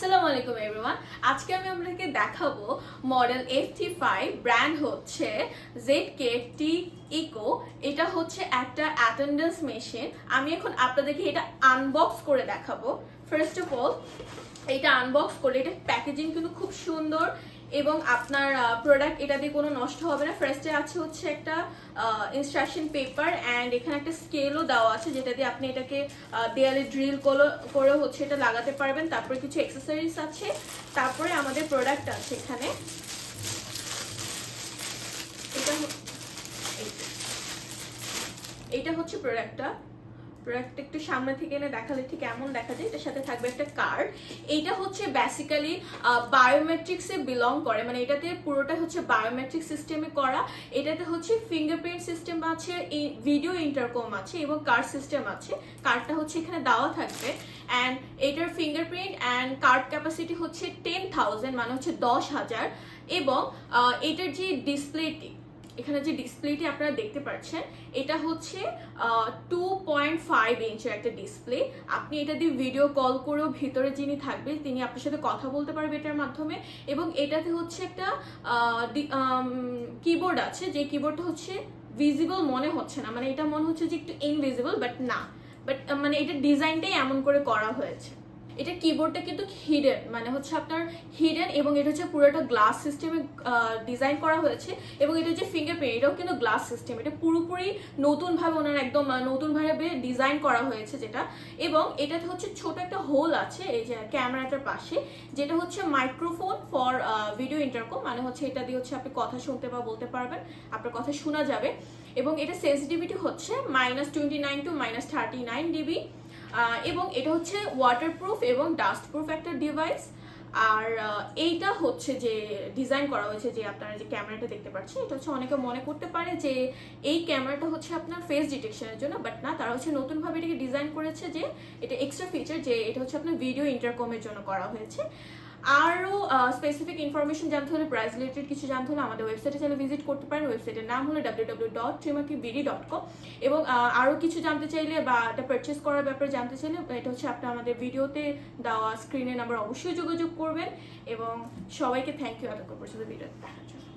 আসসালামু আলাইকুম এভরিওয়ান আজকে আমি আপনাকে দেখাবো model F T five brand হচ্ছে জেড কে টি ইকো এটা হচ্ছে একটা অ্যাটেন্ডেন্স মেশিন আমি এখন আপনাদেরকে এটা আনবক্স করে দেখাবো। ফার্স্ট অফ অল এটা আনবক্স করলে এটা প্যাকেজিং কিন্তু খুব সুন্দর। এবং আপনার প্রোডাক্ট এটা দিয়ে কোনো নষ্ট হবে না। ফার্স্টে আছে হচ্ছে একটা ইনস্ট্রাকশন পেপার অ্যান্ড এখানে একটা স্কেলও দেওয়া আছে যেটা দিয়ে আপনি এটাকে দেয়ালে ড্রিল করে হচ্ছে এটা লাগাতে পারবেন। তারপরে কিছু এক্সেসরিজ আছে। তারপরে আমাদের প্রোডাক্ট আছে এখানে। এটা। এইটা হচ্ছে প্রোডাক্টটা প্রোডাক্ট একটু সামনে থেকে এনে দেখালে ঠিক এমন দেখা যায়, এটার সাথে থাকবে একটা কার্ড এইটা হচ্ছে বেসিক্যালি বায়োমেট্রিক্সে বিলং করে। মানে এটাতে পুরোটা হচ্ছে বায়োমেট্রিক সিস্টেমে করা। এটাতে হচ্ছে ফিঙ্গারপ্রিন্ট সিস্টেম আছে ভিডিও ইন্টারকম আছে এবং কার্ড সিস্টেম আছে। কার্ডটা হচ্ছে এখানে দেওয়া থাকবে। অ্যান্ড এটার ফিঙ্গারপ্রিন্ট অ্যান্ড কার্ড ক্যাপাসিটি হচ্ছে টেন থাউজেন্ড মানে হচ্ছে দশ হাজার। এবং এটার যে ডিসপ্লেটি এখানে যে ডিসপ্লেটি আপনারা দেখতে পাচ্ছেন, এটা হচ্ছে টু পয়েন্ট ফাইভ ইঞ্চের একটা ডিসপ্লে আপনি এটা দিয়ে ভিডিও কল করেও ভিতরে যিনি থাকবে, তিনি আপনার সাথে কথা বলতে পারবে এটার মাধ্যমে। এবং এটাতে হচ্ছে একটা কিবোর্ড আছে, যে কিবোর্ডটা হচ্ছে ভিজিবল মনে হচ্ছে না। মানে এটা মনে হচ্ছে যে একটু ইনভিজিবল বাট না। বাট মানে এটা ডিজাইনটাই এমন করে করা হয়েছে। এটা কিবোর্ডটা কিন্তু হিডেন মানে হচ্ছে আপনার হিডেন এবং এটা হচ্ছে পুরোটা গ্লাস সিস্টেমে ডিজাইন করা হয়েছে এবং এটা হচ্ছে ফিঙ্গারপ্রিন্ট এটাও কিন্তু গ্লাস সিস্টেম এটা পুরোপুরি নতুনভাবে ওনার একদম নতুনভাবে ডিজাইন করা হয়েছে যেটা এবং এটাতে হচ্ছে ছোট একটা হোল আছে, এই যে ক্যামেরাটার পাশে, যেটা হচ্ছে মাইক্রোফোন ফর ভিডিও ইন্টারকম মানে হচ্ছে এটা দিয়ে হচ্ছে আপনি কথা শুনতে বা বলতে পারবেন, আপনার কথা শোনা যাবে এবং এটা সেন্সিটিভিটি হচ্ছে minus twenty nine to minus thirty nine dB এবং এটা হচ্ছে ওয়াটারপ্রুফ এবং ডাস্টপ্রুফ একটা ডিভাইস আর এইটা হচ্ছে যে ডিজাইন করা হয়েছে যে আপনারা যে ক্যামেরাটা দেখতে পাচ্ছেন, এটা হচ্ছে অনেকে মনে করতে পারে যে এই ক্যামেরাটা হচ্ছে আপনার ফেস ডিটেকশনের জন্য বাট না, তারা হচ্ছে নতুনভাবে এটাকে ডিজাইন করেছে যে এটা এক্সট্রা ফিচার যে এটা হচ্ছে আপনার ভিডিও ইন্টারকমের জন্য করা হয়েছে। আরও স্পেসিফিক ইনফরমেশন জানতে হলে প্রাইস রিলেটেড কিছু জানতে হলে আমাদের ওয়েবসাইটে চাইলে ভিজিট করতে পারেন। ওয়েবসাইটের নাম হলো W W dot BD dot com এবং আরও কিছু জানতে চাইলে বা এটা পারচেস করার ব্যাপারে জানতে চাইলে, এটা হচ্ছে আপনার আমাদের ভিডিওতে দেওয়া স্ক্রিনে নাম্বার অবশ্যই যোগাযোগ করবেন। এবং সবাইকে থ্যাংক ইউ এতক্ষণ পর্যন্ত ভিডিওতে দেখার জন্য